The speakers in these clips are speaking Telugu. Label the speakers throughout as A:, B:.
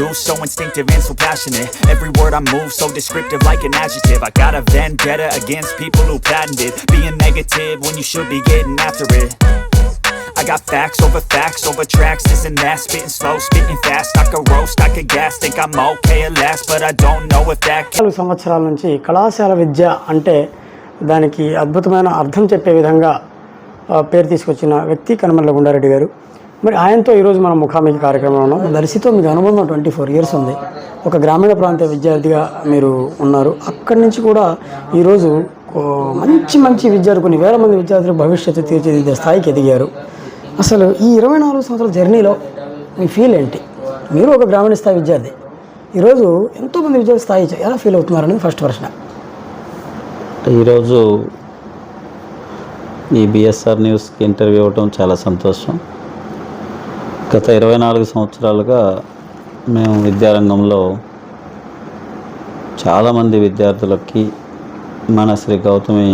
A: do so instinctive and so passionate Every word I move so descriptive like an adjective I got a vendetta against people who patented Being negative when you should be getting after it I got facts over facts over tracks This and that, spitting slow, spitting fast I could roast, I could gas, think I'm okay at last But I don't know if that
B: నాలుగు సంవత్సరాల నుంచి కళాశాల విద్య అంటే దానికి అద్భుతమైన అర్థం చెప్పే విధంగా ఆ, పేరు తీసుకొచ్చిన వ్యక్తి కనమల్ల గుండారెడ్డి గారు మరి ఆయనతో ఈరోజు మనం ముఖాముఖి కార్యక్రమంలో ఉన్నాం. దర్శితో మీకు అనుబంధం ట్వంటీ ఫోర్ ఇయర్స్ ఉంది. ఒక గ్రామీణ ప్రాంత విద్యార్థిగా మీరు ఉన్నారు. అక్కడి నుంచి కూడా ఈరోజు మంచి మంచి విద్యార్థులు కొన్ని వేల మంది విద్యార్థులు భవిష్యత్తు తీర్చిదిద్దే స్థాయికి ఎదిగారు. అసలు ఈ ఇరవై నాలుగు సంవత్సరాల జర్నీలో మీ ఫీల్ ఏంటి? మీరు ఒక గ్రామీణ స్థాయి విద్యార్థి. ఈరోజు ఎంతోమంది విద్యార్థి స్థాయి ఎలా ఫీల్ అవుతున్నారనేది ఫస్ట్ ప్రశ్న.
C: ఈరోజు ఈ బిఎస్ఆర్ న్యూస్కి ఇంటర్వ్యూ అవ్వటం చాలా సంతోషం. గత ఇరవై నాలుగు సంవత్సరాలుగా మేము విద్యారంగంలో చాలామంది విద్యార్థులకి మన శ్రీ గౌతమి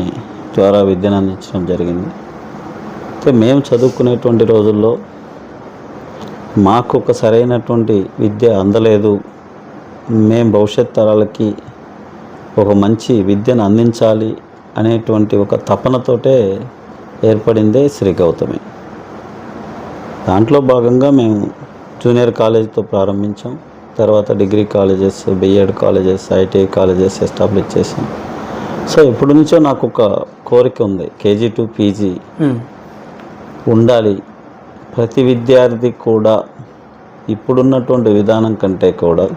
C: ద్వారా విద్యను అందించడం జరిగింది. అయితే మేము చదువుకునేటువంటి రోజుల్లో మాకు ఒక సరైనటువంటి విద్య అందలేదు. మేము భవిష్యత్ తరాలకి ఒక మంచి విద్యను అందించాలి అనేటువంటి ఒక తపనతోటే ఏర్పడిందే శ్రీ గౌతమి. దాంట్లో భాగంగా మేము జూనియర్ కాలేజీతో ప్రారంభించాం. తర్వాత degree colleges BEd colleges ITI colleges establish చేసాం సో ఎప్పటి నుంచో నాకు ఒక కోరిక ఉంది. కేజీ టు పీజీ ఉండాలి. ప్రతి విద్యార్థి కూడా ఇప్పుడున్నటువంటి విధానం కంటే కూడా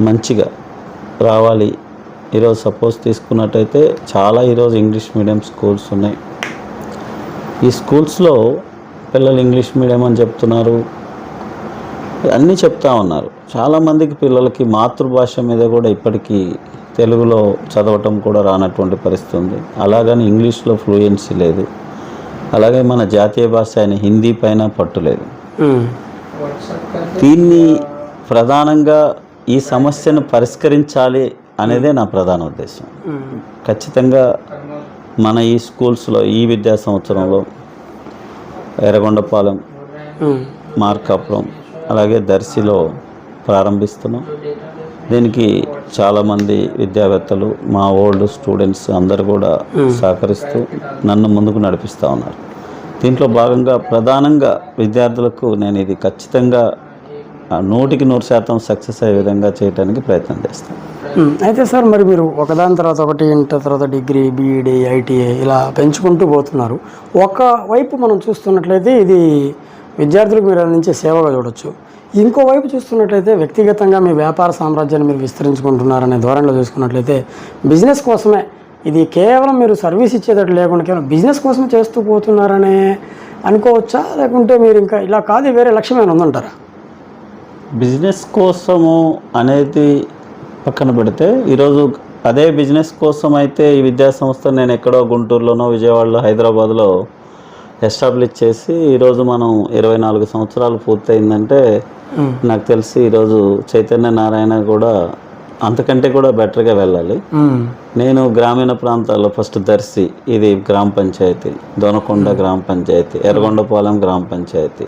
C: మంచిగా రావాలి. ఈరోజు సపోజ్ తీసుకున్నట్టయితే చాలా ఈరోజు ఇంగ్లీష్ మీడియం స్కూల్స్ ఉన్నాయి. ఈ స్కూల్స్లో పిల్లలు ఇంగ్లీష్ మీడియం అని చెప్తున్నారు. అన్నీ చెప్తా ఉన్నారు. చాలామందికి పిల్లలకి మాతృభాష మీద కూడా ఇప్పటికీ తెలుగులో చదవటం కూడా రానటువంటి పరిస్థితి ఉంది. అలాగని ఇంగ్లీష్లో ఫ్లూయెన్సీ లేదు. అలాగే మన జాతీయ భాష అయిన హిందీ పైన పట్టు లేదు. దీన్ని ప్రధానంగా ఈ సమస్యను పరిష్కరించాలి అనేదే నా ప్రధాన ఉద్దేశం. ఖచ్చితంగా మన ఈ స్కూల్స్లో ఈ విద్యా సంవత్సరంలో ఎర్రగొండపాలెం మార్కాపురం అలాగే దర్శిలో ప్రారంభిస్తున్నాం. దీనికి చాలామంది విద్యావేత్తలు మా ఓల్డ్ స్టూడెంట్స్ అందరు కూడా సహకరిస్తూ నన్ను ముందుకు నడిపిస్తూ ఉన్నారు. దీంట్లో భాగంగా ప్రధానంగా విద్యార్థులకు నేను ఇది ఖచ్చితంగా నూటికి నూరు శాతం సక్సెస్ అయ్యే విధంగా చేయడానికి ప్రయత్నం చేస్తాను.
B: అయితే సార్ మరి మీరు ఒకదాని తర్వాత ఒకటి ఇంటర్ తర్వాత డిగ్రీ బీఈడి ఐటీఐ ఇలా పెంచుకుంటూ పోతున్నారు. ఒక వైపు మనం చూస్తున్నట్లయితే ఇది విద్యార్థులకు మీరు అందించే సేవగా చూడొచ్చు. ఇంకోవైపు చూస్తున్నట్లయితే వ్యక్తిగతంగా మీ వ్యాపార సామ్రాజ్యాన్ని మీరు విస్తరించుకుంటున్నారనే ధోరణిలో చూసుకున్నట్లయితే బిజినెస్ కోసమే ఇది కేవలం మీరు సర్వీస్ ఇచ్చేటట్టు లేకుండా కేవలం బిజినెస్ కోసమే చేస్తూ పోతున్నారనే అనుకోవచ్చా? లేకుంటే మీరు ఇంకా ఇలా కాదు వేరే లక్ష్యమైన ఉందంటారా?
C: బిజినెస్ కోసము అనేది పక్కన పెడితే ఈరోజు అదే బిజినెస్ కోసం అయితే ఈ విద్యా సంస్థ నేను ఎక్కడో గుంటూరులోనో విజయవాడలో హైదరాబాద్లో ఎస్టాబ్లిష్ చేసి ఈరోజు మనం ఇరవై నాలుగు సంవత్సరాలు పూర్తయిందంటే నాకు తెలిసి ఈరోజు చైతన్య నారాయణ కూడా అంతకంటే కూడా బెటర్గా వెళ్ళాలి. నేను గ్రామీణ ప్రాంతాల్లో ఫస్ట్ దర్శి ఇది గ్రామ పంచాయతీ దొనకొండ గ్రామ పంచాయతీ ఎర్రగొండపాలెం గ్రామ పంచాయతీ.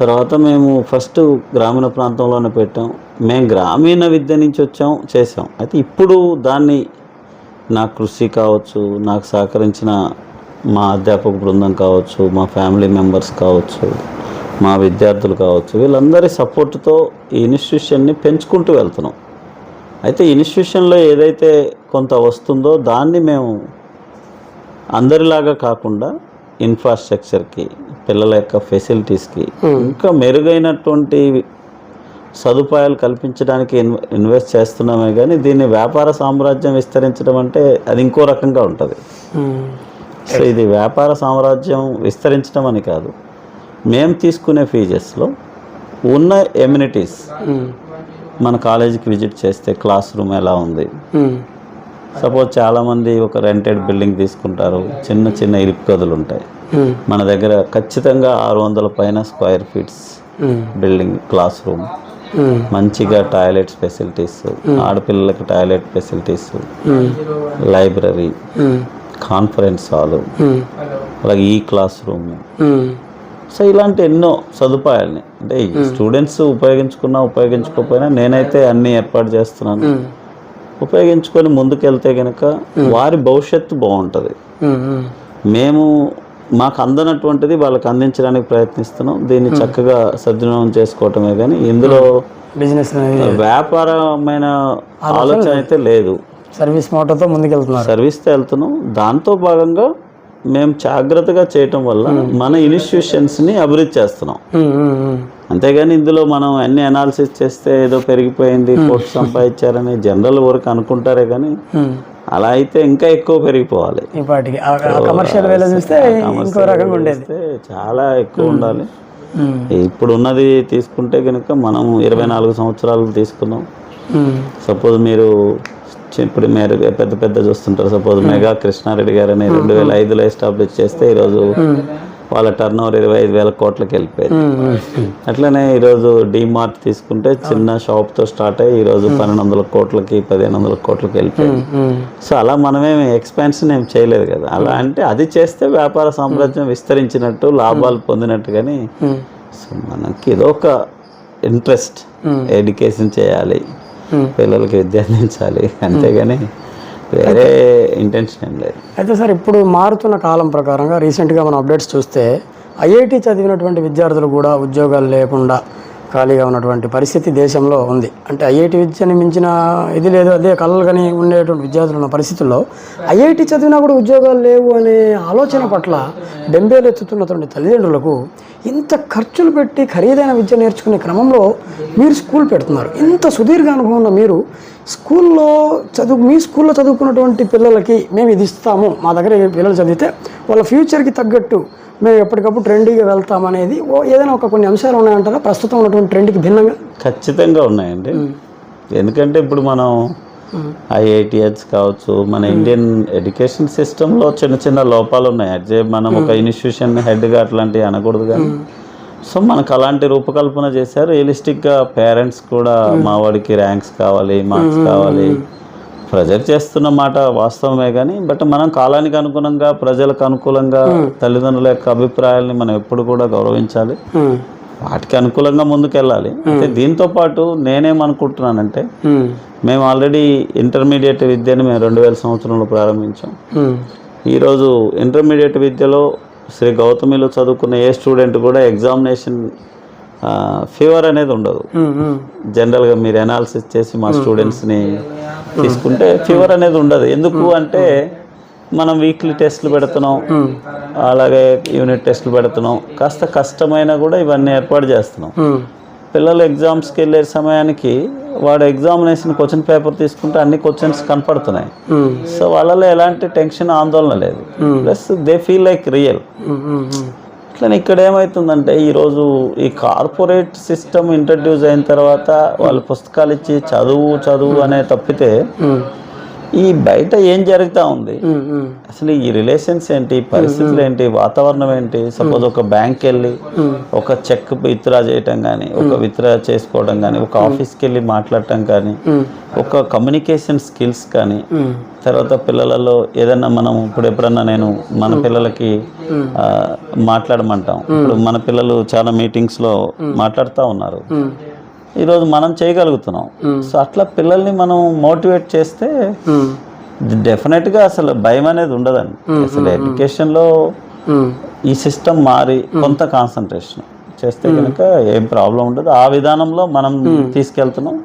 C: తర్వాత మేము ఫస్ట్ గ్రామీణ ప్రాంతంలోనే పెట్టాం. మేము గ్రామీణ విద్య నుంచి వచ్చాం చేసాం అయితే ఇప్పుడు దాన్ని నా కృషి కావచ్చు నాకు సహకరించిన మా అధ్యాపక బృందం కావచ్చు మా ఫ్యామిలీ మెంబర్స్ కావచ్చు మా విద్యార్థులు కావచ్చు వీళ్ళందరి సపోర్టుతో ఈ ఇన్స్టిట్యూషన్ని పెంచుకుంటూ వెళ్తున్నాం. అయితే ఇన్స్టిట్యూషన్లో ఏదైతే కొంత వస్తుందో దాన్ని మేము అందరిలాగా కాకుండా ఇన్ఫ్రాస్ట్రక్చర్కి పిల్లల యొక్క ఫెసిలిటీస్కి ఇంకా మెరుగైనటువంటి సదుపాయాలు కల్పించడానికి ఇన్వ ఇన్వెస్ట్ చేస్తున్నామే కానీ దీన్ని వ్యాపార సామ్రాజ్యం విస్తరించడం అంటే అది ఇంకో రకంగా ఉంటుంది. సో ఇది వ్యాపార సామ్రాజ్యం విస్తరించడం అని కాదు. మేము తీసుకునే ఫీజెస్లో ఉన్న ఎమ్యూనిటీస్ మన కాలేజీకి విజిట్ చేస్తే క్లాస్ రూమ్ ఎలా ఉంది? సపోజ్ చాలామంది ఒక రెంటెడ్ బిల్డింగ్ తీసుకుంటారు చిన్న చిన్న ఇరుకు గదులు ఉంటాయి. మన దగ్గర ఖచ్చితంగా ఆరు వందల పైన square feets building class room. మంచిగా టాయిలెట్ ఫెసిలిటీస్ ఆడపిల్లలకి toilet facilities library conference hall అలాగే ఈ క్లాస్ రూమ్. సో ఇలాంటి ఎన్నో సదుపాయాలని. అంటే స్టూడెంట్స్ ఉపయోగించుకున్నా ఉపయోగించుకోకపోయినా నేనైతే అన్ని ఏర్పాటు చేస్తున్నాను. ఉపయోగించుకొని ముందుకెళ్తే కనుక వారి భవిష్యత్తు బాగుంటుంది. మేము మాకు అందనటువంటిది వాళ్ళకి అందించడానికి ప్రయత్నిస్తున్నాం. దీన్ని చక్కగా సద్వినియోగం చేసుకోవటమే కానీ ఇందులో
B: బిజినెస్
C: వ్యాపారమైన ఆలోచన అయితే లేదు.
B: సర్వీస్ మోటోతో ముందుకెళ్తున్నారు.
C: సర్వీస్తో వెళ్తున్నాం. దాంతో భాగంగా మేము జాగ్రత్తగా చేయటం వల్ల మన ఇన్స్టిట్యూషన్స్ని అభివృద్ధి చేస్తున్నాం. అంతేగాని ఇందులో మనం అన్ని అనాలిసిస్ చేస్తే ఏదో పెరిగిపోయింది కోర్టు సంపాదించారని జనరల్ వరకు అనుకుంటారే కానీ. అలా అయితే ఇంకా ఎక్కువ పెరిగిపోవాలి.
B: ఈ పాటికి కమర్షియల్ వేలో చూస్తే ఇంకో రకంగా ఉండేది.
C: చేస్తే చాలా ఎక్కువ ఉండాలి. ఇప్పుడు ఉన్నది తీసుకుంటే కనుక మనం ఇరవై నాలుగు సంవత్సరాలు తీసుకున్నాం. సపోజ్ మీరు ఇప్పుడు మీరు పెద్ద పెద్ద చూస్తుంటారు. సపోజ్ మెగా కృష్ణారెడ్డి గారని రెండు వేల ఐదులో ఎస్టాబ్లిష్ చేస్తే ఈరోజు వాళ్ళ టర్న్ ఓవర్ ఇరవై ఐదు వేల కోట్లకి వెళ్ళిపోయింది.
B: ఉమ్.
C: అట్లనే ఈరోజు మార్ట్ తీసుకుంటే చిన్న షాప్తో స్టార్ట్ అయ్యి ఈరోజు పన్నెండు వందల కోట్లకి పదిహేను వందల కోట్లకి వెళ్ళిపోయింది. సో అలా మనమేమి ఎక్స్పాన్షన్ ఏం చేయలేదు కదా. అలా అంటే అది చేస్తే వ్యాపార సామ్రాజ్యం విస్తరించినట్టు లాభాలు పొందినట్టు కానీ సో మనకి ఏదో ఒక ఇంట్రెస్ట్ ఎడ్యుకేషన్ చేయాలి. పిల్లలకి విద్య అందించాలి. అంతేగాని వేరే ఇంటెన్షన్ ఏం లేదు.
B: అయితే సార్ ఇప్పుడు మారుతున్న కాలం ప్రకారంగా రీసెంట్గా మనం అప్డేట్స్ చూస్తే ఐఐటి చదివినటువంటి విద్యార్థులు కూడా ఉద్యోగాలు లేకుండా ఖాళీగా ఉన్నటువంటి పరిస్థితి దేశంలో ఉంది. అంటే ఐఐటి విద్యని మించిన ఇది లేదు అదే కళలు కానీ ఉండేటువంటి విద్యార్థులు ఉన్న పరిస్థితుల్లో ఐఐటి చదివినా కూడా ఉద్యోగాలు లేవు అనే ఆలోచన పట్ల బెంబేలు ఎత్తుతున్నటువంటి తల్లిదండ్రులకు ఇంత ఖర్చులు పెట్టి ఖరీదైన విద్య నేర్చుకునే క్రమంలో మీరు స్కూల్ పెడుతున్నారు. ఇంత సుదీర్ఘ అనుభవం ఉన్న మీరు స్కూల్లో చదువు మీ స్కూల్లో చదువుకున్నటువంటి పిల్లలకి మేము ఇది ఇస్తాము. మా దగ్గర పిల్లలు చదివితే వాళ్ళ ఫ్యూచర్కి తగ్గట్టు మేము ఎప్పటికప్పుడు ట్రెండీగా వెళ్తామనేది ఓ ఏదైనా ఒక కొన్ని అంశాలు ఉన్నాయంటారా? ప్రస్తుతం ఉన్నటువంటి ట్రెండ్కి భిన్నంగా?
C: ఖచ్చితంగా ఉన్నాయండి. ఎందుకంటే ఇప్పుడు మనం ఐఐటిహెచ్ కావచ్చు మన ఇండియన్ ఎడ్యుకేషన్ సిస్టంలో చిన్న చిన్న లోపాలు ఉన్నాయి అదే మనం ఒక ఇన్స్టిట్యూషన్ హెడ్గా అట్లాంటివి అనకూడదు కానీ. సో మనకు అలాంటి రూపకల్పన చేశారు. రియలిస్టిక్గా పేరెంట్స్ కూడా మా వాడికి ర్యాంక్స్ కావాలి మార్క్స్ కావాలి. ప్రెజర్ చేస్తున్న మాట వాస్తవమే కానీ బట్ మనం కాలానికి అనుగుణంగా ప్రజలకు అనుకూలంగా తల్లిదండ్రుల యొక్క అభిప్రాయాల్ని మనం ఎప్పుడు కూడా గౌరవించాలి. వాటికి అనుకూలంగా ముందుకెళ్ళాలి. అయితే దీంతో పాటు నేనేమనుకుంటున్నానంటే మేము ఆల్రెడీ ఇంటర్మీడియట్ విద్యను మేము రెండు వేల సంవత్సరంలో ప్రారంభించాం. ఈరోజు ఇంటర్మీడియట్ విద్యలో శ్రీ గౌతమిలో చదువుకున్న ఏ స్టూడెంట్ కూడా ఎగ్జామినేషన్ ఫీవర్ అనేది ఉండదు. జనరల్గా మీరు అనాలిసిస్ చేసి మా స్టూడెంట్స్ని తీసుకుంటే ఫీవర్ అనేది ఉండదు. ఎందుకు అంటే మనం వీక్లీ టెస్ట్లు పెడుతున్నాం. అలాగే యూనిట్ టెస్ట్లు పెడుతున్నాం. కాస్త కష్టమైనా కూడా ఇవన్నీ ఏర్పాటు చేస్తున్నాం. పిల్లలు ఎగ్జామ్స్కి వెళ్ళే సమయానికి వాడు ఎగ్జామినేషన్ క్వశ్చన్ పేపర్ తీసుకుంటే అన్ని క్వశ్చన్స్ కనపడుతున్నాయి. సో వాళ్ళలో ఎలాంటి టెన్షన్ ఆందోళన లేదు. Plus they feel like real అట్లనే ఇక్కడ ఏమవుతుందంటే ఈరోజు ఈ కార్పొరేట్ సిస్టమ్ ఇంట్రడ్యూస్ అయిన తర్వాత వాళ్ళు పుస్తకాలు ఇచ్చి చదువు చదువు అనే తప్పితే ఈ బయట ఏం జరుగుతూ ఉంది? అసలు ఈ రిలేషన్స్ ఏంటి? పరిస్థితులు ఏంటి? వాతావరణం ఏంటి? సపోజ్ ఒక బ్యాంక్ వెళ్ళి ఒక చెక్ విత్డ్రా చేయటం కానీ ఒక విత్డ్రా చేసుకోవడం కానీ ఒక ఆఫీస్కి వెళ్ళి మాట్లాడటం కానీ ఒక కమ్యూనికేషన్ స్కిల్స్ కానీ తర్వాత పిల్లలలో ఏదైనా మనం ఇప్పుడు ఎప్పుడన్నా నేను మన పిల్లలకి మాట్లాడమంటాం. ఇప్పుడు మన పిల్లలు చాలా మీటింగ్స్లో మాట్లాడుతూ ఉన్నారు. ఈరోజు మనం చేయగలుగుతున్నాం. సో అట్లా పిల్లల్ని మనం మోటివేట్ చేస్తే డెఫినెట్గా అసలు భయం అనేది ఉండదండి. అసలు ఎడ్యుకేషన్లో. ఈ సిస్టమ్ మారి కొంత కాన్సన్ట్రేషన్ చేస్తే కనుక ఏం ప్రాబ్లం ఉండదు. ఆ విధానంలో మనం తీసుకెళ్తున్నాం.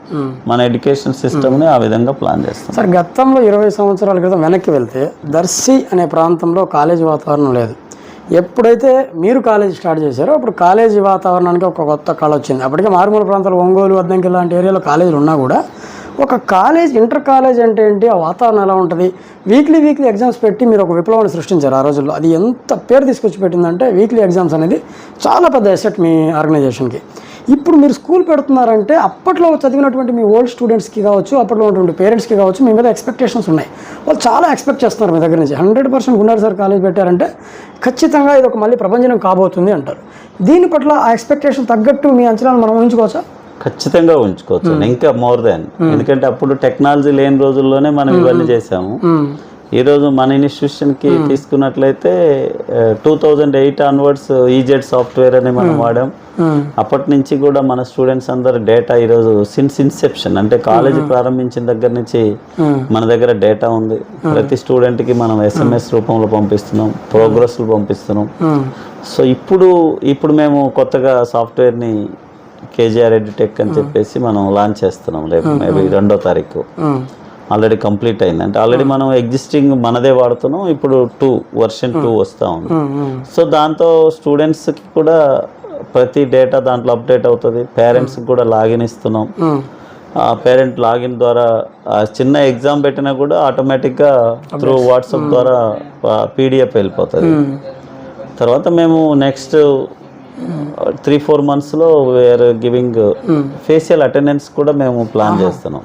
C: మన ఎడ్యుకేషన్ సిస్టమ్ని ఆ విధంగా ప్లాన్ చేస్తాం
B: సార్ గతంలో ఇరవై సంవత్సరాల క్రితం వెనక్కి వెళ్తే దర్శి అనే ప్రాంతంలో కాలేజీ వాతావరణం లేదు. ఎప్పుడైతే మీరు కాలేజీ స్టార్ట్ చేశారో అప్పుడు కాలేజీ వాతావరణానికి ఒక కొత్త కళ వచ్చింది. అప్పటికే మారుమూల ప్రాంతాలు ఒంగోలు అద్దంకి లాంటి ఏరియాలో కాలేజీలు ఉన్నా కూడా ఒక కాలేజ్ ఇంటర్ కాలేజ్ అంటే ఏంటి? ఆ వాతావరణం ఎలా ఉంటుంది? వీక్లీ వీక్లీ ఎగ్జామ్స్ పెట్టి మీరు ఒక విప్లవాన్ని సృష్టించారు ఆ రోజుల్లో. అది ఎంత పేరు తీసుకొచ్చి పెట్టిందంటే వీక్లీ ఎగ్జామ్స్ అనేది చాలా పెద్ద ఎసెట్ మీ ఆర్గనైజేషన్కి ఇప్పుడు మీరు స్కూల్ పెడుతున్నారంటే అప్పట్లో చదివినటువంటి మీ ఓల్డ్ స్టూడెంట్స్కి కావచ్చు అప్పట్లో ఉన్నటువంటి పేరెంట్స్కి కావచ్చు మీ మీద ఎక్స్పెక్టేషన్స్ ఉన్నాయి. వాళ్ళు చాలా ఎక్స్పెక్ట్ చేస్తున్నారు మీ దగ్గర నుంచి. హండ్రెడ్ పర్సెంట్ గుండారు సార్ కాలేజ్ పెట్టారంటే ఖచ్చితంగా ఇది ఒక మళ్ళీ ప్రపంచం కాబోతుంది అంటారు. దీని పట్ల ఆ ఎక్స్పెక్టేషన్ తగ్గట్టు మీ అంచనాలు మనం ఊహించుకోవచ్చా?
C: ఖచ్చితంగా ఉంచుకోవచ్చు ఇంకా మోర్ దాన్. ఎందుకంటే అప్పుడు టెక్నాలజీ లేని రోజుల్లోనే మనం ఇవన్నీ చేసాము ఈ రోజు మన ఇన్స్టిట్యూషన్కి తీసుకున్నట్లయితే two thousand eight onwards EZ software అని మనం వాడాం. అప్పటి నుంచి కూడా మన స్టూడెంట్స్ అందరు డేటా ఈరోజు సిన్స్ ఇన్సెప్షన్ అంటే కాలేజీ ప్రారంభించిన దగ్గర నుంచి మన దగ్గర డేటా ఉంది. ప్రతి స్టూడెంట్కి మనం ఎస్ఎంఎస్ రూపంలో పంపిస్తున్నాం ప్రోగ్రెస్లు పంపిస్తున్నాం. సో ఇప్పుడు ఇప్పుడు మేము కొత్తగా సాఫ్ట్వేర్ని కేజీఆర్ ఎడ్యుటెక్ అని చెప్పేసి మనం లాంచ్ చేస్తున్నాం రేపు మేబీ రెండో తారీఖు. ఆల్రెడీ కంప్లీట్ అయింది. అంటే ఆల్రెడీ మనం ఎగ్జిస్టింగ్ మనదే వాడుతున్నాం. ఇప్పుడు టూ వర్షన్ టూ వస్తూ ఉంది. సో దాంతో స్టూడెంట్స్కి కూడా ప్రతి డేటా దాంట్లో అప్డేట్ అవుతుంది. పేరెంట్స్కి కూడా లాగిన్ ఇస్తున్నాం. ఆ. పేరెంట్ లాగిన్ ద్వారా ఆ చిన్న ఎగ్జామ్ పెట్టినా కూడా ఆటోమేటిక్గా త్రూ వాట్సాప్ ద్వారా పీడిఎఫ్ వెళ్ళిపోతుంది. తర్వాత మేము నెక్స్ట్ త్రీ ఫోర్ మంత్స్లో వేర్ గివింగ్ ఫేషియల్ అటెండెన్స్ కూడా మేము ప్లాన్ చేస్తున్నాం.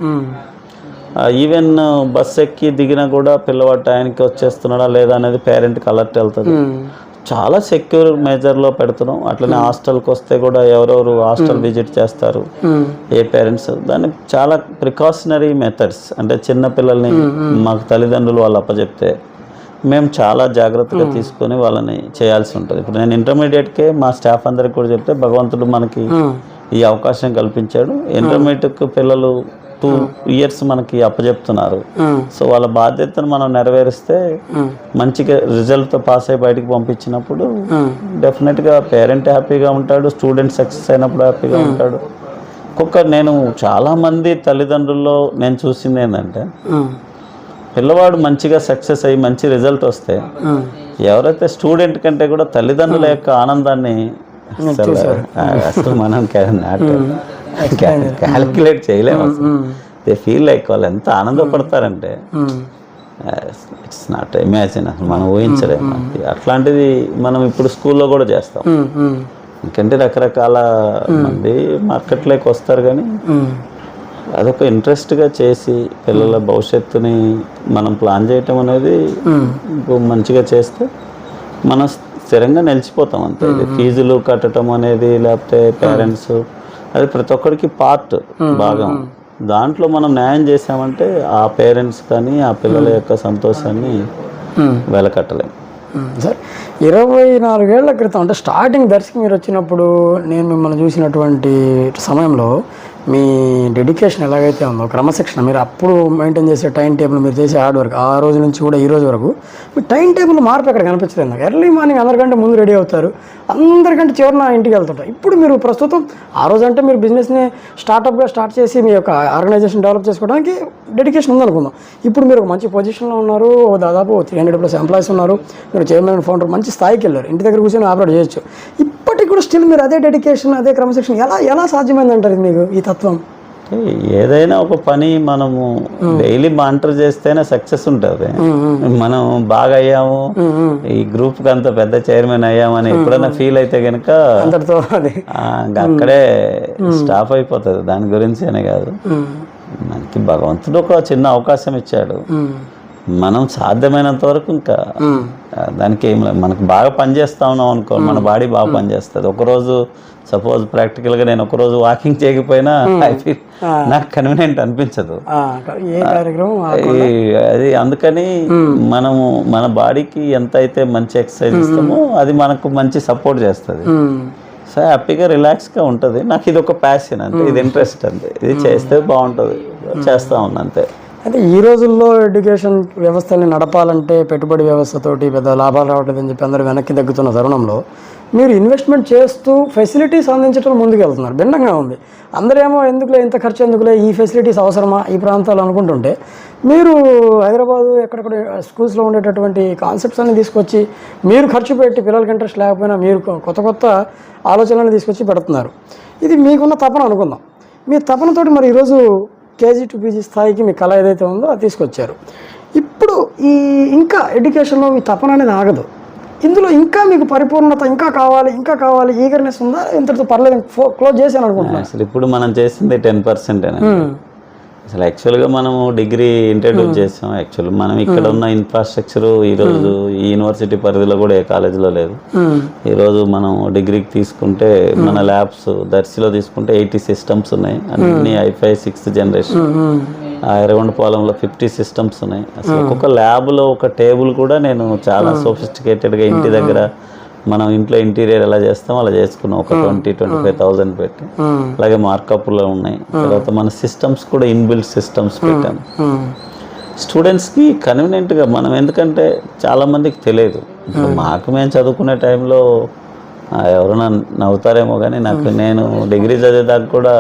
C: ఈవెన్ బస్ ఎక్కి దిగినా కూడా పిల్లవాడు టైంకి వచ్చేస్తున్నాడా లేదా అనేది పేరెంట్కి అలర్ట్ వెళ్తుంది. చాలా సెక్యూర్ మెజర్లో పెడుతున్నాం. అట్లనే హాస్టల్కి వస్తే కూడా ఎవరెవరు హాస్టల్ విజిట్ చేస్తారు. ఏ పేరెంట్స్ దానికి చాలా ప్రికాషనరీ మెథడ్స్ అంటే చిన్న పిల్లల్ని మాకు తల్లిదండ్రులు వాళ్ళు అప్పచెప్తే మేము చాలా జాగ్రత్తగా తీసుకొని వాళ్ళని చేయాల్సి ఉంటుంది. ఇప్పుడు నేను ఇంటర్మీడియట్కే మా స్టాఫ్ అందరికి కూడా చెప్తే భగవంతుడు మనకి ఈ అవకాశం కల్పించాడు. ఇంటర్మీడియట్ పిల్లలు టూ ఇయర్స్ మనకి అప్పచెప్తున్నారు సో వాళ్ళ బాధ్యతను మనం నెరవేరిస్తే మంచిగా రిజల్ట్తో పాస్ అయ్యి బయటికి పంపించినప్పుడు డెఫినెట్గా పేరెంట్ హ్యాపీగా ఉంటాడు స్టూడెంట్ సక్సెస్ అయినప్పుడు హ్యాపీగా ఉంటాడు. ఒక్కొక్క నేను చాలామంది తల్లిదండ్రుల్లో నేను చూసింది ఏంటంటే పిల్లవాడు మంచిగా సక్సెస్ అయ్యి మంచి రిజల్ట్ వస్తే ఎవరైతే స్టూడెంట్ కంటే కూడా తల్లిదండ్రుల యొక్క ఆనందాన్ని అసలు అసలు మనం క్యాలిక్యులేట్ చేయలేము అసలు. దే ఫీల్ లైక్ వాళ్ళు ఎంత ఆనందపడతారంటే ఇట్స్ నాట్ ఇమాజిన్ అసలు మనం ఊహించలేము. అట్లాంటిది మనం ఇప్పుడు స్కూల్లో కూడా చేస్తాం. ఎందుకంటే రకరకాల మంది మార్కెట్లోకి వస్తారు కానీ అదొక ఇంట్రెస్ట్గా చేసి పిల్లల భవిష్యత్తుని మనం ప్లాన్ చేయటం అనేది ఇంకో మంచిగా చేస్తే మనం స్థిరంగా నిలిచిపోతాం అంతే. ఫీజులు కట్టడం అనేది లేకపోతే పేరెంట్స్ అది ప్రతి ఒక్కరికి పార్ట్ భాగం. దాంట్లో మనం న్యాయం చేసామంటే ఆ పేరెంట్స్ కానీ ఆ పిల్లల యొక్క సంతోషాన్ని వెలకట్టలేం.
B: సార్ ఇరవై నాలుగేళ్ళ క్రితం అంటే స్టార్టింగ్ దర్శకి మీరు వచ్చినప్పుడు నేను మిమ్మల్ని చూసినటువంటి సమయంలో మీ డెడికేషన్ ఎలాగైతే ఉందో క్రమశిక్షణ మీరు అప్పుడు మెయింటైన్ చేసే టైం టేబుల్ మీరు చేసే హార్డ్ వర్క్ ఆ రోజు నుంచి కూడా ఈ రోజు వరకు మీ టైం టేబుల్ మార్పు అక్కడ కనిపించలేదు నాకు. ఎర్లీ మార్నింగ్ అందరికంటే ముందు రెడీ అవుతారు. అందరికంటే చివరిన ఇంటికి వెళ్తుంటారు ఇప్పుడు మీరు ప్రస్తుతం ఆ రోజు అంటే మీరు బిజినెస్ని స్టార్టప్గా స్టార్ట్ చేసి మీ యొక్క ఆర్గనైజేషన్ డెవలప్ చేసుకోవడానికి డెడికేషన్ ఉందనుకుందాం. ఇప్పుడు మీరు ఒక మంచి పొజిషన్లో ఉన్నారు దాదాపు త్రీ హండ్రెడ్ ప్లస్ ఎంప్లాయీస్ ఉన్నారు మీరు చైర్మన్ ఫౌండర్ మంచి స్థాయికి వెళ్ళారు ఇంటి దగ్గర కూర్చొని ఆపరేట్ చేయొచ్చు. ఇప్పటికి కూడా స్టిల్ మీరు అదే డెడికేషన్ అదే క్రమశిక్షణ ఎలా ఎలా సాధ్యమైందంటారు ఇది మీకు ఈ తత్వం?
C: ఏదైనా ఒక పని మనము డైలీ మానిటర్ చేస్తేనే సక్సెస్ ఉంటుంది. మనం బాగా అయ్యాము ఈ గ్రూప్కి అంత పెద్ద చైర్మన్ అయ్యామని ఎప్పుడైనా ఫీల్ అయితే కనుక
B: అది.
C: అక్కడే స్టాప్ అయిపోతుంది. దాని గురించి అనే కాదు మనకి భగవంతుడు ఒక చిన్న అవకాశం ఇచ్చాడు. మనం సాధ్యమైనంత వరకు ఇంకా దానికి ఏం లేదు మనకు బాగా పనిచేస్తా ఉన్నాం అనుకో మన బాడీ బాగా పనిచేస్తుంది. ఒకరోజు సపోజ్ ప్రాక్టికల్గా నేను ఒకరోజు వాకింగ్ చేయకపోయినా నాకు కన్వీనియంట్ అనిపించదు. అది అందుకని మనము మన బాడీకి ఎంత అయితే మంచి ఎక్సర్సైజ్ ఇస్తామో అది మనకు మంచి సపోర్ట్ చేస్తుంది. సో హ్యాపీగా రిలాక్స్గా ఉంటుంది. నాకు ఇది ఒక ప్యాషన్ అంతే ఇది ఇంట్రెస్ట్ అంతే ఇది చేస్తే బాగుంటుంది. చేస్తా ఉన్నా అంతే.
B: అయితే ఈ రోజుల్లో ఎడ్యుకేషన్ వ్యవస్థని నడపాలంటే పెట్టుబడి వ్యవస్థతోటి పెద్ద లాభాలు రావట్లేదని చెప్పి అందరూ వెనక్కి తగ్గుతున్న తరుణంలో మీరు ఇన్వెస్ట్మెంట్ చేస్తూ ఫెసిలిటీస్ అందించడం ముందుకు వెళ్తున్నారు భిన్నంగా ఉంది. అందరేమో ఎందుకులే ఇంత ఖర్చు ఎందుకులే ఈ ఫెసిలిటీస్ అవసరమా ఈ ప్రాంతాలు అనుకుంటుంటే మీరు హైదరాబాదు ఎక్కడెక్కడ స్కూల్స్లో ఉండేటటువంటి కాన్సెప్ట్స్ అన్ని తీసుకొచ్చి మీరు ఖర్చు పెట్టి పిల్లలకి ఇంట్రెస్ట్ లేకపోయినా మీరు కొత్త కొత్త ఆలోచనలను తీసుకొచ్చి పెడుతున్నారు. ఇది మీకున్న తపన అనుకుందాం. మీ తపనతోటి మరి ఈరోజు కేజీ టు పీజీ స్థాయికి మీ కళ ఏదైతే ఉందో అది తీసుకొచ్చారు. ఇప్పుడు ఈ ఇంకా ఎడ్యుకేషన్లో మీ తపన అనేది ఆగదు. ఇందులో ఇంకా మీకు పరిపూర్ణత ఇంకా కావాలి ఇంకా కావాలి ఈగర్నెస్ ఉందా? ఇంతటితో పర్లేదు క్లోజ్ చేశాను అనుకుంటున్నాను.
C: అసలు ఇప్పుడు మనం చేసింది టెన్ పర్సెంటేనా అసలు యాక్చువల్గా మనము డిగ్రీ ఇంట్రడ్యూస్ చేసాం. యాక్చువల్ మనం ఇక్కడ ఉన్న ఇన్ఫ్రాస్ట్రక్చర్ ఈరోజు ఈ యూనివర్సిటీ పరిధిలో కూడా ఏ కాలేజీలో లేదు. ఈరోజు మనం డిగ్రీకి తీసుకుంటే మన ల్యాబ్స్ దర్శిలో తీసుకుంటే ఎయిటీ సిస్టమ్స్ ఉన్నాయి. అన్ని ఐఫై సిక్స్త్ జనరేషన్ ఎర్రగొండపాలెంలో ఫిఫ్టీ సిస్టమ్స్ ఉన్నాయి. అసలు ఒక్కొక్క ల్యాబ్లో ఒక టేబుల్ కూడా నేను చాలా సోఫిస్టికేటెడ్గా ఇంటి దగ్గర మనం ఇంట్లో ఇంటీరియర్ ఎలా చేస్తాం అలా చేసుకున్నాం. ఒక ట్వంటీ ట్వంటీ ఫైవ్ థౌసండ్ పెట్టి. అలాగే మార్కప్లో ఉన్నాయి. తర్వాత మన సిస్టమ్స్ కూడా ఇన్బిల్ట్ సిస్టమ్స్ పెట్టాను స్టూడెంట్స్కి కన్వీనియంట్గా మనం ఎందుకంటే చాలా మందికి తెలియదు. మాకు మేము చదువుకునే టైంలో ఆ, ఎవరైనా నవ్వుతారేమో కానీ నాకు నేను డిగ్రీ చదివేదాకా కూడా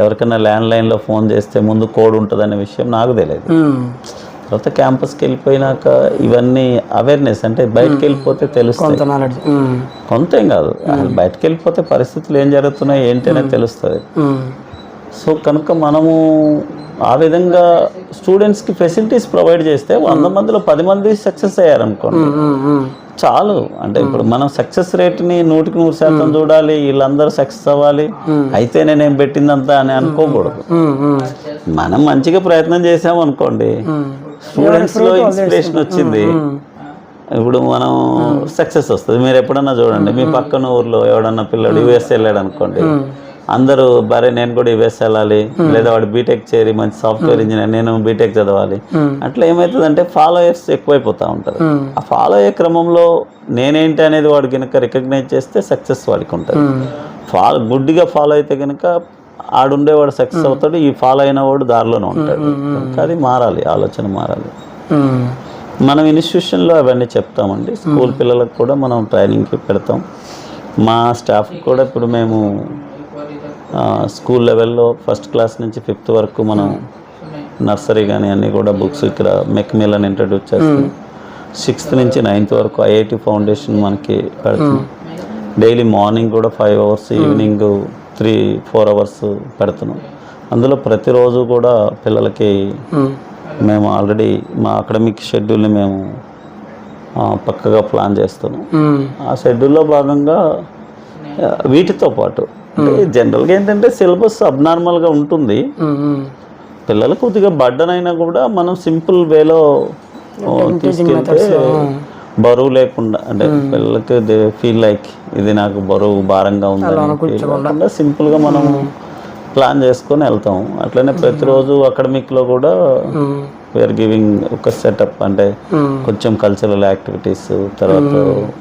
C: ఎవరికైనా ల్యాండ్ లైన్లో ఫోన్ చేస్తే ముందు కోడ్ ఉంటుందనే విషయం నాకు తెలియదు. తర్వాత క్యాంపస్కి వెళ్ళిపోయినాక ఇవన్నీ అవేర్నెస్ అంటే బయటకు వెళ్ళిపోతే తెలుస్తుంది
B: కొంత
C: ఏం కాదు. బయటకు వెళ్ళిపోతే పరిస్థితులు ఏం జరుగుతున్నాయి ఏంటి అనేది తెలుస్తుంది. సో కనుక మనము ఆ విధంగా స్టూడెంట్స్కి ఫెసిలిటీస్ ప్రొవైడ్ చేస్తే వంద మందిలో పది మంది సక్సెస్ అయ్యారనుకోండి. చాలు. అంటే ఇప్పుడు మనం సక్సెస్ రేట్ని నూటికి నూరు శాతం చూడాలి వీళ్ళందరూ సక్సెస్ అవ్వాలి. అయితే నేనేం పెట్టిందంతా అని అనుకోకూడదు. మనం మంచిగా ప్రయత్నం చేసాం అనుకోండి స్టూడెంట్స్లో ఇన్స్పిరేషన్ వచ్చింది. ఇప్పుడు మనం సక్సెస్ వస్తుంది. మీరు ఎప్పుడన్నా చూడండి మీ పక్కన ఊర్లో ఎవడన్నా పిల్లడు యుఎస్ వెళ్ళాడు అనుకోండి అందరూ బరే నేను కూడా యుఎస్ వెళ్ళాలి. లేదా వాడు బీటెక్ చేరి మంచి సాఫ్ట్వేర్ ఇంజనీర్ నేను బీటెక్ చదవాలి. అట్లా ఏమవుతుందంటే ఫాలోయర్స్ ఎక్కువైపోతూ ఉంటారు. ఆ ఫాలో అయ్యే క్రమంలో నేనేంటి అనేది వాడు కనుక రికగ్నైజ్ చేస్తే సక్సెస్ వాడికి ఉంటుంది. ఫాలో గుడ్డిగా ఫాలో అయితే కనుక ఆడుండేవాడు సక్సెస్ అవుతాడు ఈ ఫాలో అయిన వాడు దారిలోనే ఉంటాడు. అది మారాలి ఆలోచన మారాలి. మనం ఇన్స్టిట్యూషన్లో అవన్నీ చెప్తామండి. స్కూల్ పిల్లలకు కూడా మనం ట్రైనింగ్కి పెడతాం. మా స్టాఫ్ కూడా ఇప్పుడు మేము స్కూల్ లెవెల్లో ఫస్ట్ క్లాస్ నుంచి ఫిఫ్త్ వరకు మనం నర్సరీ కానీ అన్నీ కూడా బుక్స్ ఇక్కడ మెక్మిల్ ఇంట్రడ్యూస్ చేస్తాం. సిక్స్త్ నుంచి నైన్త్ వరకు ఐఐటి ఫౌండేషన్ మనకి పెడతాం డైలీ మార్నింగ్ కూడా five hours evening three four hours పెడుతున్నాం. అందులో ప్రతిరోజు కూడా పిల్లలకి మేము ఆల్రెడీ మా అకాడమిక్ షెడ్యూల్ని మేము పక్కగా ప్లాన్ చేస్తున్నాం. ఆ షెడ్యూల్లో భాగంగా వీటితో పాటు జనరల్గా ఏంటంటే సిలబస్ అబ్నార్మల్గా ఉంటుంది. పిల్లలు కొద్దిగా బర్డన్ అయినా కూడా మనం సింపుల్ వేలో తీసుకెళ్తే బరువు లేకుండా అంటే పిల్లలకి ఫీల్ లైక్ ఇది నాకు బరువు భారంగా ఉంది సింపుల్గా మనం ప్లాన్ చేసుకొని వెళ్తాం. అట్లనే ప్రతిరోజు అకాడమిక్లో కూడా వీఆర్ గివింగ్ ఒక సెటప్ అంటే కొంచెం కల్చరల్ యాక్టివిటీస్ తర్వాత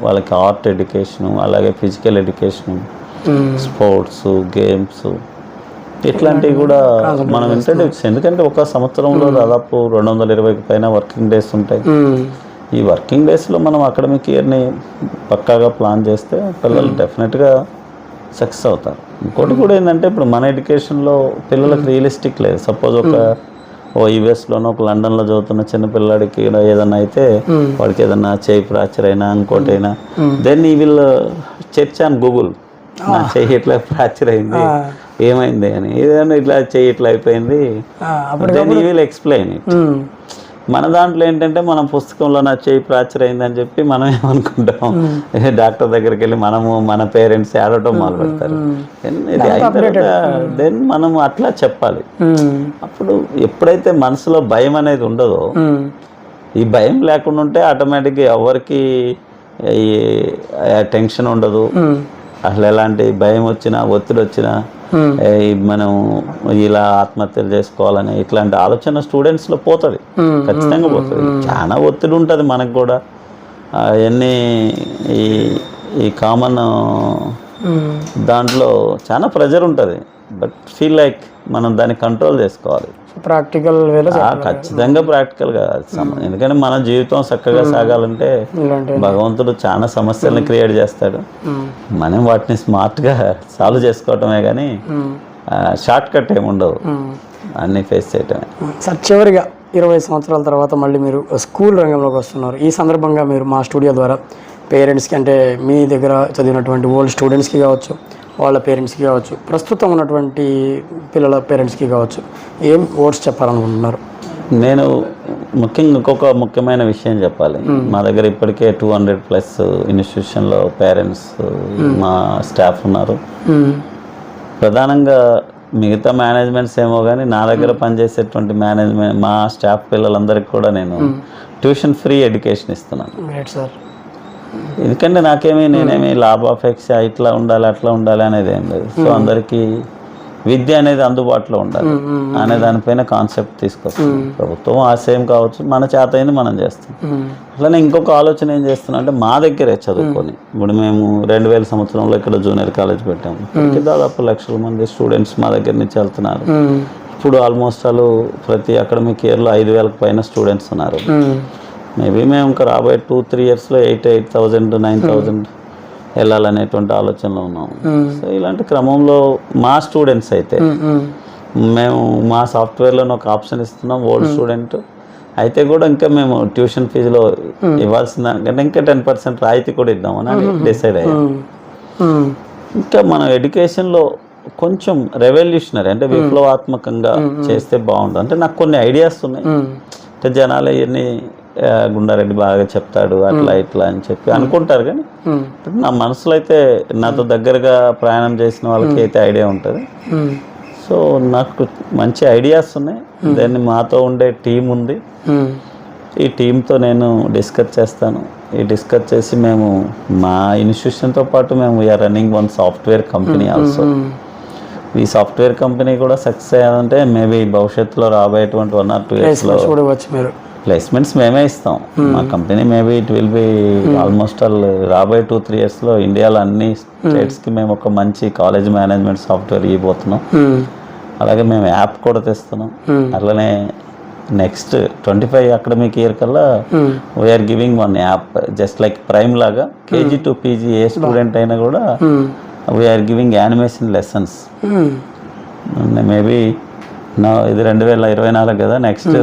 C: వాళ్ళకి ఆర్ట్ ఎడ్యుకేషన్ అలాగే ఫిజికల్ ఎడ్యుకేషన్ స్పోర్ట్స్ గేమ్స్ ఇట్లాంటివి కూడా మనం ఇంట్రడ్యూస్ ఎందుకంటే ఒక సంవత్సరంలో దాదాపు రెండు వందల ఇరవైకి పైన వర్కింగ్ డేస్ ఉంటాయి. ఈ వర్కింగ్ డేస్లో మనం అకాడమిక్ ఇయర్ని పక్కాగా ప్లాన్ చేస్తే పిల్లలు డెఫినెట్గా సక్సెస్ అవుతారు. ఇంకోటి కూడా ఏంటంటే ఇప్పుడు మన ఎడ్యుకేషన్లో పిల్లలకు రియలిస్టిక్ లేదు. సపోజ్ ఒక ఓ యుఎస్లోనో ఒక లండన్లో చదువుతున్న చిన్న పిల్లాడికి ఏదన్నా అయితే వాడికి ఏదన్నా చేయి ఫ్రాక్చర్ అయినా ఇంకోటి అయినా దెన్ ఈ విల్ చర్చ్ ఆన్ గూగుల్ నా చెయ్యి ఇట్లా ఫ్రాక్చర్ అయింది. ఏమైంది అని. ఏదైనా ఇట్లా చెయ్యి ఇట్లా అయిపోయింది. దెన్ ఈ విల్ ఎక్స్ప్లెయిన్ ఇట్ మన దాంట్లో ఏంటంటే మనం పుస్తకంలో నా చేయి ఫ్రాక్చర్ అయిందని చెప్పి మనం ఏమనుకుంటాం డాక్టర్ దగ్గరికి వెళ్ళి మనము మన పేరెంట్స్ ఆడటం మొదలు పెడతారు ఇది అయిన తర్వాత దెన్ మనం అట్లా చెప్పాలి. అప్పుడు ఎప్పుడైతే మనసులో భయం అనేది ఉండదో ఈ భయం లేకుండా ఉంటే ఆటోమేటిక్గా ఎవరికి ఈ టెన్షన్ ఉండదు. అసలు ఎలాంటి భయం వచ్చినా ఒత్తిడి వచ్చినా మనం ఇలా ఆత్మహత్యలు చేసుకోవాలని ఇట్లాంటి ఆలోచన స్టూడెంట్స్లో పోతుంది. ఖచ్చితంగా పోతుంది. చాలా ఒత్తిడి ఉంటుంది మనకు కూడా. అవన్నీ ఈ ఈ కామన్ దాంట్లో చాలా ప్రెజర్ ఉంటుంది. బట్ ఫీల్ లైక్ మనం దాన్ని కంట్రోల్ చేసుకోవాలి.
B: ప్రాక్టికల్
C: ఖచ్చితంగా ప్రాక్టికల్గా ఎందుకంటే మన జీవితం చక్కగా సాగాలంటే
B: ఇలాంటి
C: భగవంతుడు చాలా సమస్యల్ని క్రియేట్ చేస్తాడు. మనం వాటిని స్మార్ట్గా సాల్వ్ చేసుకోవటమే కానీ షార్ట్ కట్ ఏమి ఉండవు. అన్నీ ఫేస్ చేయటమే.
B: సార్ చివరిగా ఇరవై సంవత్సరాల తర్వాత మళ్ళీ మీరు స్కూల్ రంగంలోకి వస్తున్నారు. ఈ సందర్భంగా మీరు మా స్టూడియో ద్వారా పేరెంట్స్కి అంటే మీ దగ్గర చదివినటువంటి ఓల్డ్ స్టూడెంట్స్కి కావచ్చు వాళ్ళ పేరెంట్స్కి కావచ్చు ప్రస్తుతం ఉన్నటువంటి పిల్లల పేరెంట్స్కి కావచ్చు ఏం ఓట్స్ చెప్పాలనుకుంటున్నారు?
C: నేను ముఖ్యంగా ఇంకొక ముఖ్యమైన విషయం చెప్పాలి. మా దగ్గర ఇప్పటికే టూ హండ్రెడ్ ప్లస్ ఇన్స్టిట్యూషన్లో పేరెంట్స్ మా స్టాఫ్ ఉన్నారు. ప్రధానంగా మిగతా మేనేజ్మెంట్స్ ఏమో కానీ నా దగ్గర పనిచేసేటువంటి మేనేజ్మెంట్ మా స్టాఫ్ పిల్లలందరికీ కూడా నేను ట్యూషన్ ఫ్రీ ఎడ్యుకేషన్ ఇస్తున్నాను.
B: సార్
C: ఎందుకంటే నాకేమి నేనేమి లాభాపేక్ష ఇట్లా ఉండాలి అట్లా ఉండాలి అనేది ఏం లేదు. సో అందరికీ విద్య అనేది అందుబాటులో ఉండాలి అనే దానిపైన కాన్సెప్ట్ తీసుకొస్తాం ప్రభుత్వం ఆశయం కావచ్చు మన చేత అయింది మనం చేస్తాం. అట్లనే ఇంకొక ఆలోచన ఏం చేస్తున్నా అంటే మా దగ్గరే చదువుకొని. ఇప్పుడు మేము రెండు వేల సంవత్సరంలో ఇక్కడ జూనియర్ కాలేజ్ పెట్టాము ఇప్పటికి దాదాపు లక్షల మంది స్టూడెంట్స్ మా దగ్గర నుంచి వెళ్తున్నారు. ఇప్పుడు ఆల్మోస్ట్ వాళ్ళు ప్రతి అకాడమిక్ ఇయర్లో ఐదు వేలకు పైన స్టూడెంట్స్ ఉన్నారు. మేబీ మేము ఇంకా రాబోయే టూ త్రీ ఇయర్స్లో eight eight thousand nine thousand వెళ్ళాలనేటువంటి ఆలోచనలో ఉన్నాం సో ఇలాంటి క్రమంలో మా స్టూడెంట్స్ అయితే
B: మ్మ్.
C: మా సాఫ్ట్వేర్లో ఒక ఆప్షన్ ఇస్తున్నాం ఓల్డ్ స్టూడెంట్. అయితే కూడా ఇంకా మేము ట్యూషన్ ఫీజులో ఇవ్వాల్సిన దానికంటే ఇంకా టెన్ పర్సెంట్ రాయితీ కూడా ఇద్దామని డిసైడ్ అయ్యాం.
B: మ్మ్.
C: ఇంకా మనం ఎడ్యుకేషన్లో కొంచెం రెవల్యూషనరీ అంటే విప్లవాత్మకంగా చేస్తే బాగుంటుంది అంటే నాకు కొన్ని ఐడియాస్ ఉన్నాయి. అంటే జనాలు ఇవన్నీ గుండారెడ్డి బాగా చెప్తాడు అట్లా ఇట్లా అని చెప్పి అనుకుంటారు కానీ నా మనసులో అయితే నాతో దగ్గరగా ప్రయాణం చేసిన వాళ్ళకి అయితే ఐడియా ఉంటుంది. సో నాకు మంచి ఐడియాస్ ఉన్నాయి. దాన్ని మాతో ఉండే టీం ఉంది. ఈ టీంతో నేను డిస్కస్ చేస్తాను. ఈ డిస్కస్ చేసి మేము మా ఇన్స్టిట్యూషన్తో పాటు మేము we're running one software company also ఈ సాఫ్ట్వేర్ కంపెనీ కూడా సక్సెస్ అయ్యాదంటే మేబీ భవిష్యత్తులో రాబోయేటువంటి వన్ ఆర్ టూ ఇయర్స్లో
B: చూడవచ్చు మీరు.
C: ప్లేస్మెంట్స్ మేమే ఇస్తాం. మా company maybe it will be almost all రాబోయే టూ త్రీ ఇయర్స్లో ఇండియాలో అన్ని స్టేట్స్కి మేము ఒక మంచి కాలేజ్ మేనేజ్మెంట్ సాఫ్ట్వేర్ ఇవ్వబోతున్నాం.
B: మ్మ్.
C: అలాగే మేము యాప్ కూడా తెస్తున్నాం. అట్లనే next twenty five academic year కల్లా we're giving one app just like prime లాగా KG to PG A student అయినా కూడా. We're giving animation lessons. Maybe నా ఇది రెండు వేల ఇరవై నాలుగు కదా నెక్స్ట్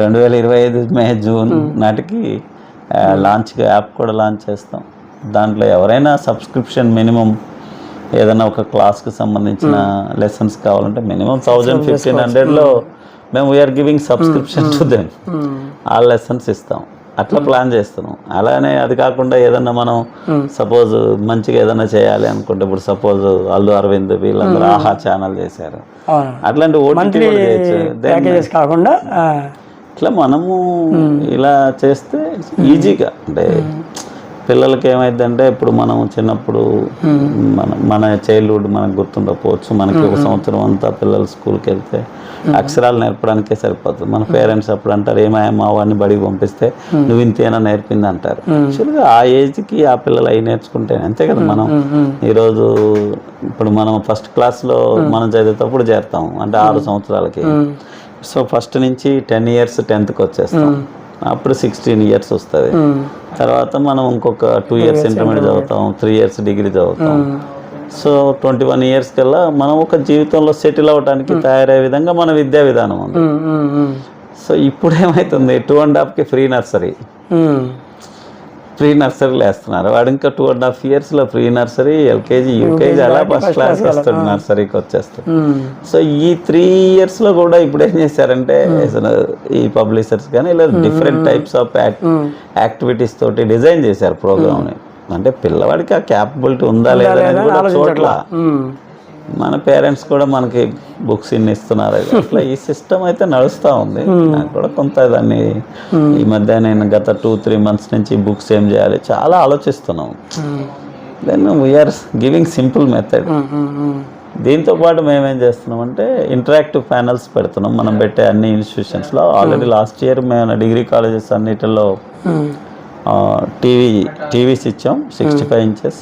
C: రెండు వేల ఇరవై ఐదు మే జూన్ నాటికి లాంచ్గా యాప్ కూడా లాంచ్ చేస్తాం. దాంట్లో ఎవరైనా సబ్స్క్రిప్షన్ మినిమం ఏదైనా ఒక క్లాస్కి సంబంధించిన లెసన్స్ కావాలంటే మినిమం థౌజండ్ ఫిఫ్టీన్ హండ్రెడ్లో మేము we're giving subscription to them ఆ లెసన్స్ ఇస్తాం. అట్లా ప్లాన్ చేస్తున్నాం. అలానే అది కాకుండా ఏదన్నా మనం సపోజ్ మంచిగా ఏదైనా చేయాలి అనుకుంటే ఇప్పుడు సపోజ్ అల్లు అరవింద్ వీళ్ళందరూ ఆహా ఛానల్ చేశారు. అట్లాంటి ఓటీటీ
B: కాకుండా
C: ఇట్లా మనము ఇలా చేస్తే ఈజీగా అంటే పిల్లలకి ఏమైందంటే ఇప్పుడు మనం చిన్నప్పుడు మన మన చైల్డ్హుడ్ మనకు గుర్తుండకపోవచ్చు. మనకి ఒక సంవత్సరం అంతా పిల్లలు స్కూల్కి వెళ్తే అక్షరాలు నేర్పడానికే సరిపోతుంది. మన పేరెంట్స్ అప్పుడు అంటారు ఏమాయ మా వాడిని బడికి పంపిస్తే నువ్వు ఇంతేనా నేర్పింది? అంటారు. యాక్చువల్గా ఆ ఏజ్కి ఆ పిల్లలు అవి నేర్చుకుంటే అంతే కదా మనం ఈరోజు ఇప్పుడు మనం ఫస్ట్ క్లాస్లో మనం చదివేటప్పుడు చేస్తాం అంటే ఆరు సంవత్సరాలకి. సో ఫస్ట్ నుంచి టెన్ ఇయర్స్ టెన్త్కి వచ్చేస్తాం. అప్పుడు సిక్స్టీన్ ఇయర్స్ వస్తుంది. తర్వాత మనం ఇంకొక టూ ఇయర్స్ ఇంటర్మీడియట్ చదువుతాం త్రీ ఇయర్స్ డిగ్రీ చదువుతాం. సో ట్వంటీ వన్ ఇయర్స్ కల్లా మనం ఒక జీవితంలో సెటిల్ అవ్వడానికి తయారయ్యే విధంగా మన విద్యా విధానం ఉంది. సో ఇప్పుడు ఏమవుతుంది టూ అండ్ హాఫ్కి ఫ్రీ నర్సరీ. ప్రీ నర్సరీలో వేస్తున్నారు. వాడు ఇంకా టూ అండ్ హాఫ్ ఇయర్స్లో ప్రీ నర్సరీ ఎల్కేజీ యూకేజీ అలా ఫస్ట్ క్లాస్కి వస్తాడు నర్సరీకి వచ్చేస్తాడు. సో ఈ త్రీ ఇయర్స్లో కూడా ఇప్పుడు ఏం చేశారంటే అసలు ఈ పబ్లిషర్స్ కానీ ఇలా డిఫరెంట్ టైప్స్ ఆఫ్ యాక్టివిటీస్ తోటి డిజైన్ చేశారు ప్రోగ్రామ్ని అంటే పిల్లవాడికి ఆ క్యాపబిలిటీ ఉందా లేదా అనేది కూడా చోట్ల. మన పేరెంట్స్ కూడా మనకి బుక్స్ ఇన్ని ఇస్తున్నారు. అట్లా ఈ సిస్టమ్ అయితే నడుస్తూ ఉంది. నాకు కూడా కొంత దాన్ని ఈ మధ్య నేను గత టూ త్రీ మంత్స్ నుంచి బుక్స్ ఏం చేయాలి చాలా ఆలోచిస్తున్నాం. Then we're giving simple method. దీంతో పాటు మేము ఏం చేస్తున్నాం అంటే ఇంటరాక్టివ్ ప్యానల్స్ పెడుతున్నాం. మనం పెట్టే అన్ని ఇన్స్టిట్యూషన్స్లో ఆల్రెడీ లాస్ట్ ఇయర్ మేము డిగ్రీ కాలేజెస్ అన్నిటిలో
B: మ్మ్.
C: టీవీ టీవీస్ ఇచ్చాం సిక్స్టీ ఫైవ్ ఇంచెస్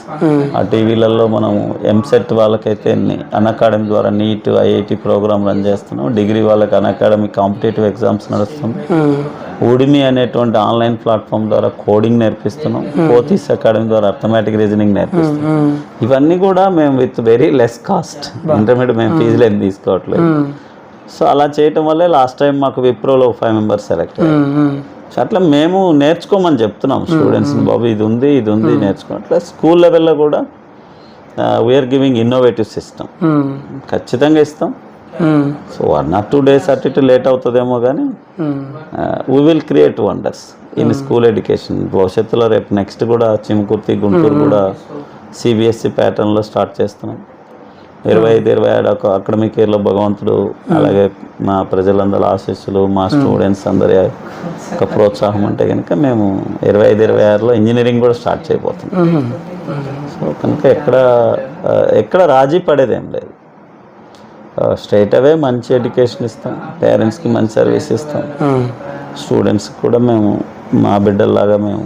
C: ఆ టీవీలలో మనం ఎంసెట్ వాళ్ళకైతే అన్ అకాడమీ ద్వారా నీట్ ఐఐటి ప్రోగ్రామ్ రన్ చేస్తున్నాం. డిగ్రీ వాళ్ళకి అకాడమీ కాంపిటేటివ్ ఎగ్జామ్స్ నడుస్తుంది
B: మ్మ్.
C: ఊడిమి అనేటువంటి ఆన్లైన్ ప్లాట్ఫామ్ ద్వారా కోడింగ్ నేర్పిస్తున్నాం. పోతీస్ అకాడమీ ద్వారా అర్థమెటిక్ రీజనింగ్ నేర్పిస్తున్నాం. ఇవన్నీ కూడా మేము with very less cost intermediate మేము ఫీజులు ఏం తీసుకోవట్లేదు. సో అలా చేయటం వల్లే లాస్ట్ టైం మాకు విప్రోలో ఫైవ్ మెంబర్స్ సెలెక్ట్ అయ్యారు. సో అట్లా మేము నేర్చుకోమని చెప్తున్నాం స్టూడెంట్స్ని బాబు ఇది ఉంది ఇది ఉంది నేర్చుకో. అట్లా స్కూల్ లెవెల్లో కూడా వీఆర్ గివింగ్ ఇన్నోవేటివ్ సిస్టమ్. ఖచ్చితంగా ఇస్తాం. So one or two days అటు ఇటు లేట్ అవుతుందేమో కానీ. We will create wonders in school education భవిష్యత్తులో రేపు నెక్స్ట్ కూడా చిమ్కుర్తి గుంటూరు కూడా సిబిఎస్సి ప్యాటర్న్లో స్టార్ట్ చేస్తున్నాం. ఇరవై ఐదు ఇరవై ఏడు ఒక అకాడమిక్ ఇయర్లో భగవంతుడు అలాగే మా ప్రజలందరి ఆశీస్సులు మా స్టూడెంట్స్ అందరి ఒక ప్రోత్సాహం అంటే కనుక మేము ఇరవై ఐదు ఇరవై ఆరులో ఇంజనీరింగ్ కూడా స్టార్ట్ చేయబోతున్నాం. సో కనుక ఎక్కడ ఎక్కడ రాజీ పడేదేం లేదు. స్ట్రైట్ అవే మంచి ఎడ్యుకేషన్ ఇస్తాం పేరెంట్స్కి మంచి సర్వీస్ ఇస్తాం. స్టూడెంట్స్కి కూడా మేము మా బిడ్డల్లాగా మేము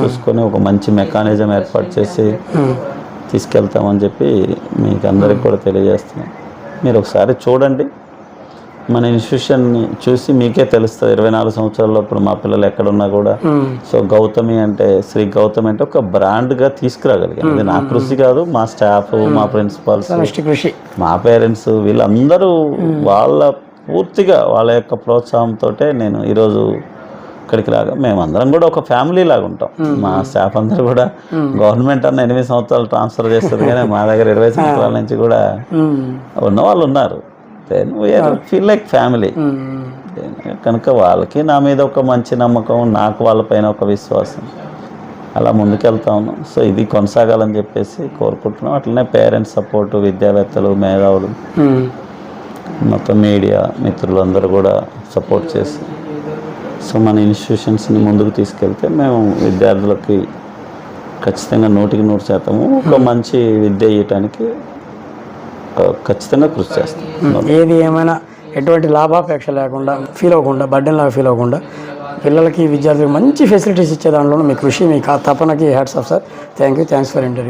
C: చూసుకొని ఒక మంచి మెకానిజం ఏర్పాటు చేసి తీసుకెళ్తామని చెప్పి మీకు అందరికి కూడా తెలియజేస్తున్నాం. మీరు ఒకసారి చూడండి. మన ఇన్స్టిట్యూషన్ని చూసి మీకే తెలుస్తుంది. ఇరవై నాలుగు సంవత్సరాల్లో ఇప్పుడు మా పిల్లలు ఎక్కడున్నా కూడా. సో గౌతమి అంటే శ్రీ గౌతమి అంటే ఒక బ్రాండ్గా తీసుకురాగలిగాం ఇది నా కృషి కాదు మా స్టాఫ్ మా ప్రిన్సిపాల్స్.
B: సమిష్టి కృషి.
C: మా పేరెంట్స్ వీళ్ళందరూ వాళ్ళ పూర్తిగా వాళ్ళ యొక్క ప్రోత్సాహంతో నేను ఈరోజు ఇక్కడికి రాగా మేమందరం కూడా ఒక ఫ్యామిలీ లాగా ఉంటాం. మా స్టాఫ్ అందరూ కూడా గవర్నమెంట్ అన్న ఎనిమిది సంవత్సరాలు ట్రాన్స్ఫర్ చేస్తుంది కానీ మా దగ్గర ఇరవై సంవత్సరాల నుంచి కూడా. ఉన్న వాళ్ళు ఉన్నారు. Then we're feel like family. కనుక వాళ్ళకి నా మీద ఒక మంచి నమ్మకం నాకు వాళ్ళపైన ఒక విశ్వాసం. అలా ముందుకెళ్తా ఉన్నాం. సో ఇది కొనసాగాలని చెప్పేసి కోరుకుంటున్నాం. అట్లనే పేరెంట్స్ సపోర్టు విద్యావేత్తలు మేధావులు. మొత్తం మీడియా మిత్రులందరూ కూడా సపోర్ట్ చేసి సో మన ఇన్స్టిట్యూషన్స్ని ముందుకు తీసుకెళ్తే మేము విద్యార్థులకి ఖచ్చితంగా నూటికి నూరు శాతము ఒక మంచి విద్య ఇవ్వటానికి ఖచ్చితంగా కృషి చేస్తాం.
B: ఏది ఏమైనా ఎటువంటి లాభాపేక్ష లేకుండా ఫీల్ అవ్వకుండా బడ్డెన్ లాగా ఫీల్ అవ్వకుండా పిల్లలకి విద్యార్థులకు మంచి ఫెసిలిటీస్ ఇచ్చే దాంట్లో మీ కృషి మీ తపనకి hats off sir thank you thanks for interview